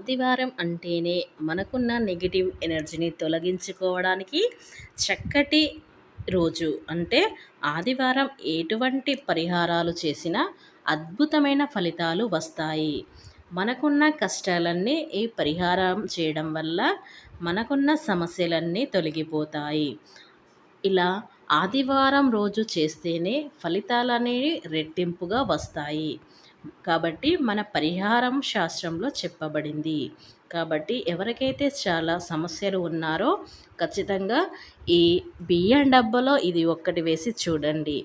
ఆదివారం అంటేనే మనకున్న నెగిటివ్ ఎనర్జీని తొలగించుకోవడానికి చక్కటి రోజు. అంటే ఆదివారం ఎటువంటి పరిహారాలు చేసినా అద్భుతమైన ఫలితాలు వస్తాయి. మనకున్న కష్టాలన్నీ ఈ పరిహారం చేయడం వల్ల మనకున్న సమస్యలన్నీ తొలగిపోతాయి. ఇలా ఆదివారం రోజు చేస్తేనే ఫలితాలు అనేవి రెట్టింపుగా వస్తాయి. కాబట్టి మన పరిహారం శాస్త్రంలో చెప్పబడింది. కాబట్టి ఎవరికైతే చాలా సమస్యలు ఉన్నారో ఖచ్చితంగా ఈ బియ్యం డబ్బాలో ఇది ఒక్కటి వేసి చూడండి.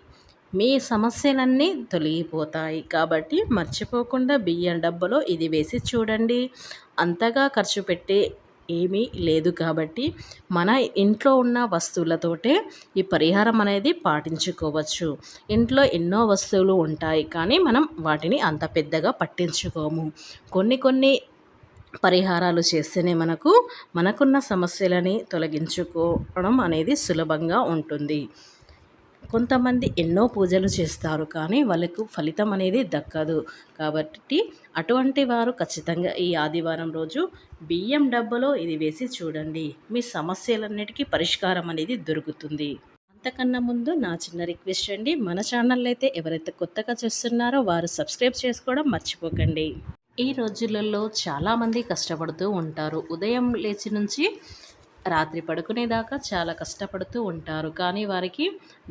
మీ సమస్యలన్నీ తొలగిపోతాయి. కాబట్టి మర్చిపోకుండా బియ్యం డబ్బాలో ఇది వేసి చూడండి. అంతగా ఖర్చు పెట్టే ఏమీ లేదు కాబట్టి మన ఇంట్లో ఉన్న వస్తువులతోటే ఈ పరిహారం అనేది పాటించుకోవచ్చు. ఇంట్లో ఎన్నో వస్తువులు ఉంటాయి కానీ మనం వాటిని అంత పెద్దగా పట్టించుకోము. కొన్ని కొన్ని పరిహారాలు చేస్తేనే మనకు మనకున్న సమస్యలని తొలగించుకోవడం అనేది సులభంగా ఉంటుంది. కొంతమంది ఎన్నో పూజలు చేస్తారు కానీ వాళ్ళకు ఫలితం అనేది దక్కదు. కాబట్టి అటువంటి వారు ఖచ్చితంగా ఈ ఆదివారం రోజు బియ్యం డబ్బలో ఇది వేసి చూడండి. మీ సమస్యలన్నిటికీ పరిష్కారం అనేది దొరుకుతుంది. అంతకన్నా ముందు నా చిన్న రిక్వెస్ట్ అండి. మన ఛానల్ అయితే ఎవరైతే కొత్తగా చూస్తున్నారో వారు సబ్స్క్రైబ్ చేసుకోవడం మర్చిపోకండి. ఈ రోజులలో చాలామంది కష్టపడుతూ ఉంటారు. ఉదయం లేచి నుంచి రాత్రి పడుకునేదాకా చాలా కష్టపడుతూ ఉంటారు. కానీ వారికి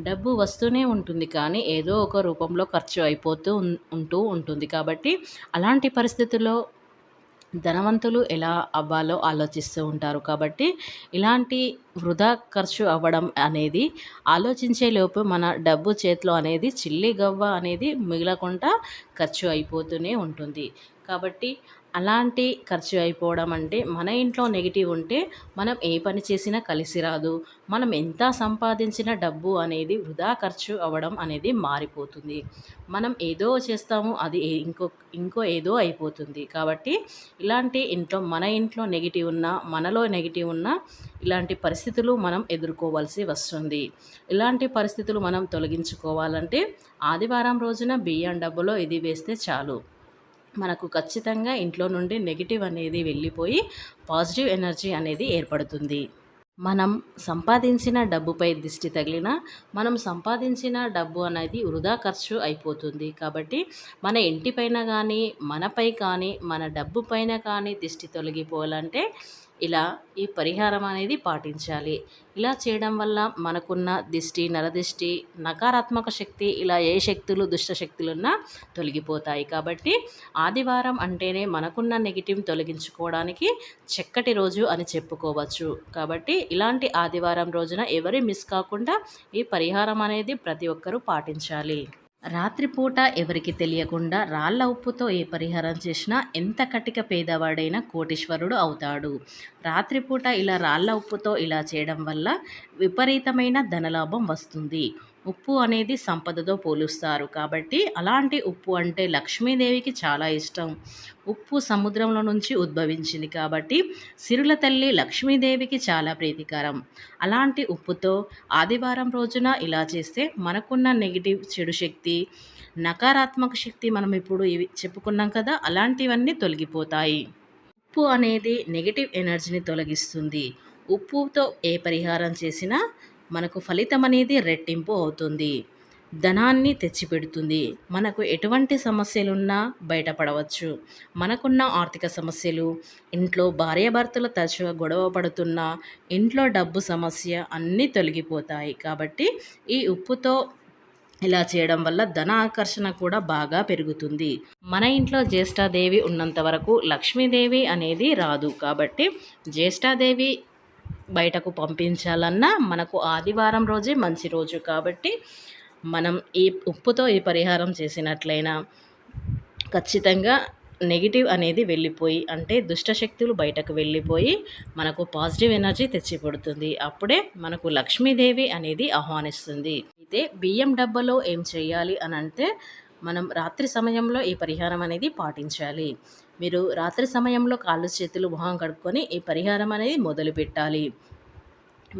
డబ్బు వస్తూనే ఉంటుంది. కానీ ఏదో ఒక రూపంలో ఖర్చు అయిపోతూ ఉంటూ ఉంటుంది. కాబట్టి అలాంటి పరిస్థితుల్లో ధనవంతులు ఎలా అవ్వాలో ఆలోచిస్తూ ఉంటారు. కాబట్టి ఇలాంటి వృధా ఖర్చు అవ్వడం అనేది ఆలోచించే లోపు మన డబ్బు చేతిలో అనేది చిల్లి గవ్వ అనేది మిగలకుండా ఖర్చు అయిపోతూనే ఉంటుంది. కాబట్టి అలాంటి ఖర్చు అయిపోవడం అంటే మన ఇంట్లో నెగిటివ్ ఉంటే మనం ఏ పని చేసినా కలిసి రాదు. మనం ఎంత సంపాదించిన డబ్బు అనేది వృధా ఖర్చు అవ్వడం అనేది మారిపోతుంది. మనం ఏదో చేస్తాము అది ఇంకో ఇంకో ఏదో అయిపోతుంది. కాబట్టి ఇలాంటి ఇంట్లో మన ఇంట్లో నెగిటివ్ ఉన్న మనలో నెగిటివ్ ఉన్న ఇలాంటి పరిస్థితులు మనం ఎదుర్కోవాల్సి వస్తుంది. ఇలాంటి పరిస్థితులు మనం తొలగించుకోవాలంటే ఆదివారం రోజున బియ్యం డబ్బులో ఇది వేస్తే చాలు. మనకు ఖచ్చితంగా ఇంట్లో నుండి నెగిటివ్ అనేది వెళ్ళిపోయి పాజిటివ్ ఎనర్జీ అనేది ఏర్పడుతుంది. మనం సంపాదించిన డబ్బుపై దిష్టి తగిలిన మనం సంపాదించిన డబ్బు అనేది వృధా ఖర్చు అయిపోతుంది. కాబట్టి మన ఇంటిపైన కానీ మనపై కానీ మన డబ్బు పైన కానీ దిష్టి తొలగిపోవాలంటే ఇలా ఈ పరిహారం అనేది పాటించాలి. ఇలా చేయడం వల్ల మనకున్న దిష్టి నరదిష్టి నకారాత్మక శక్తి ఇలా ఏ శక్తులు దుష్ట శక్తులున్నా తొలగిపోతాయి. కాబట్టి ఆదివారం అంటేనే మనకున్న నెగిటివ్ తొలగించుకోవడానికి చక్కటి రోజు అని చెప్పుకోవచ్చు. కాబట్టి ఇలాంటి ఆదివారం రోజున ఎవరి మిస్ కాకుండా ఈ పరిహారం అనేది ప్రతి ఒక్కరూ పాటించాలి. రాత్రిపూట ఎవరికి తెలియకుండా రాళ్ళ ఉప్పుతో ఏ పరిహారం చేసినా ఎంత కటిక పేదవాడైనా కోటీశ్వరుడు అవుతాడు. రాత్రిపూట ఇలా రాళ్ళ ఉప్పుతో ఇలా చేయడం వల్ల విపరీతమైన ధనలాభం వస్తుంది. ఉప్పు అనేది సంపదతో పోలుస్తారు. కాబట్టి అలాంటి ఉప్పు అంటే లక్ష్మీదేవికి చాలా ఇష్టం. ఉప్పు సముద్రంలో నుంచి ఉద్భవించింది కాబట్టి సిరుల తల్లి లక్ష్మీదేవికి చాలా ప్రీతికరం. అలాంటి ఉప్పుతో ఆదివారం రోజున ఇలా చేస్తే మనకున్న నెగిటివ్ చెడు శక్తి నకారాత్మక శక్తి మనం ఇప్పుడు ఇవి చెప్పుకున్నాం కదా అలాంటివన్నీ తొలగిపోతాయి. ఉప్పు అనేది నెగిటివ్ ఎనర్జీని తొలగిస్తుంది. ఉప్పుతో ఏ పరిహారం చేసినా మనకు ఫలితం అనేది రెట్టింపు అవుతుంది. ధనాన్ని తెచ్చిపెడుతుంది. మనకు ఎటువంటి సమస్యలున్నా బయటపడవచ్చు. మనకున్న ఆర్థిక సమస్యలు ఇంట్లో భార్యాభర్తలు తరచుగా గొడవ పడుతున్న ఇంట్లో డబ్బు సమస్య అన్నీ తొలగిపోతాయి. కాబట్టి ఈ ఉప్పుతో ఇలా చేయడం వల్ల ధన ఆకర్షణ కూడా బాగా పెరుగుతుంది. మన ఇంట్లో జ్యేష్ఠాదేవి ఉన్నంత వరకు లక్ష్మీదేవి అనేది రాదు. కాబట్టి జ్యేష్ఠాదేవి బయటకు పంపించాలన్నా మనకు ఆదివారం రోజే మంచి రోజు కాబట్టి మనం ఈ ఉప్పుతో ఈ పరిహారం చేసినట్లయినా ఖచ్చితంగా నెగిటివ్ అనేది వెళ్ళిపోయి అంటే దుష్టశక్తులు బయటకు వెళ్ళిపోయి మనకు పాజిటివ్ ఎనర్జీ తెచ్చిపెడుతుంది అప్పుడే మనకు లక్ష్మీదేవి అనేది ఆహ్వానిస్తుంది. అయితే బియ్యం డబ్బాలో ఏం చేయాలి అని అంటే మనం రాత్రి సమయంలో ఈ పరిహారం అనేది పాటించాలి. మీరు రాత్రి సమయంలో కాళ్ళు చేతులు మొహం కడుక్కొని ఈ పరిహారం అనేది మొదలు పెట్టాలి.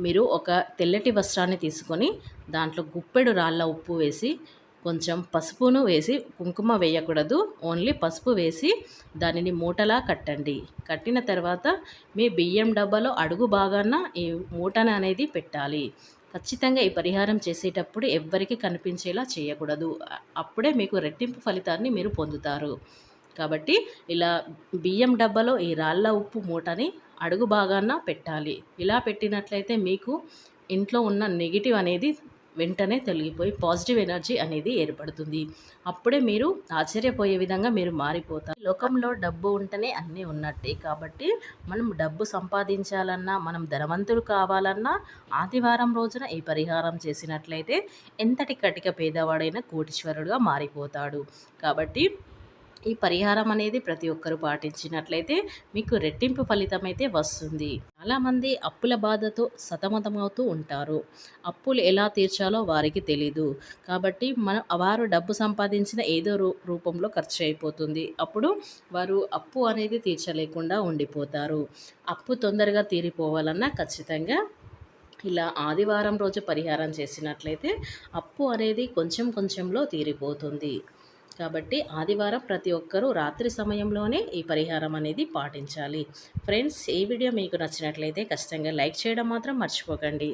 మీరు ఒక తెల్లటి వస్త్రాన్ని తీసుకొని దాంట్లో గుప్పెడు రాళ్ళ ఉప్పు వేసి కొంచెం పసుపును వేసి కుంకుమ వేయకూడదు. ఓన్లీ పసుపు వేసి దానిని మూటలా కట్టండి. కట్టిన తర్వాత మీ బియ్యం డబ్బాలో అడుగు భాగాన ఈ మూటను అనేది పెట్టాలి. ఖచ్చితంగా ఈ పరిహారం చేసేటప్పుడు ఎవ్వరికీ కనిపించేలా చేయకూడదు. అప్పుడే మీకు రెట్టింపు ఫలితాన్ని మీరు పొందుతారు. కాబట్టి ఇలా బియ్యం డబ్బాలో ఈ రాళ్ళ ఉప్పు మూటని అడుగు భాగాన పెట్టాలి. ఇలా పెట్టినట్లయితే మీకు ఇంట్లో ఉన్న నెగిటివ్ అనేది వెంటనే తొలగిపోయి పాజిటివ్ ఎనర్జీ అనేది ఏర్పడుతుంది. అప్పుడే మీరు ఆశ్చర్యపోయే విధంగా మీరు మారిపోతారు. లోకంలో డబ్బు ఉంటేనే అన్నీ ఉన్నట్టే. కాబట్టి మనం డబ్బు సంపాదించాలన్నా మనం ధనవంతులు కావాలన్నా ఆదివారం రోజున ఈ పరిహారం చేసినట్లయితే ఎంతటి కటిక పేదవాడైనా కోటీశ్వరుడుగా మారిపోతాడు. కాబట్టి ఈ పరిహారం అనేది ప్రతి ఒక్కరు పాటించినట్లయితే మీకు రెట్టింపు ఫలితం అయితే వస్తుంది. చాలామంది అప్పుల బాధతో సతమతమవుతూ ఉంటారు. అప్పులు ఎలా తీర్చాలో వారికి తెలీదు. కాబట్టి మన వారు డబ్బు సంపాదించిన ఏదో రూ రూపంలో ఖర్చు అయిపోతుంది అప్పుడు వారు అప్పు అనేది తీర్చలేకుండా ఉండిపోతారు. అప్పు తొందరగా తీరిపోవాలన్నా ఖచ్చితంగా ఇలా ఆదివారం రోజు పరిహారం చేసినట్లయితే అప్పు అనేది కొంచెం కొంచెంలో తీరిపోతుంది. కాబట్టి ఆదివారం ప్రతి ఒక్కరూ రాత్రి సమయంలోనే ఈ పరిహారం అనేది పాటించాలి. ఫ్రెండ్స్ ఈ వీడియో మీకు నచ్చినట్లయితే ఖచ్చితంగా లైక్ చేయడం మాత్రం మర్చిపోకండి.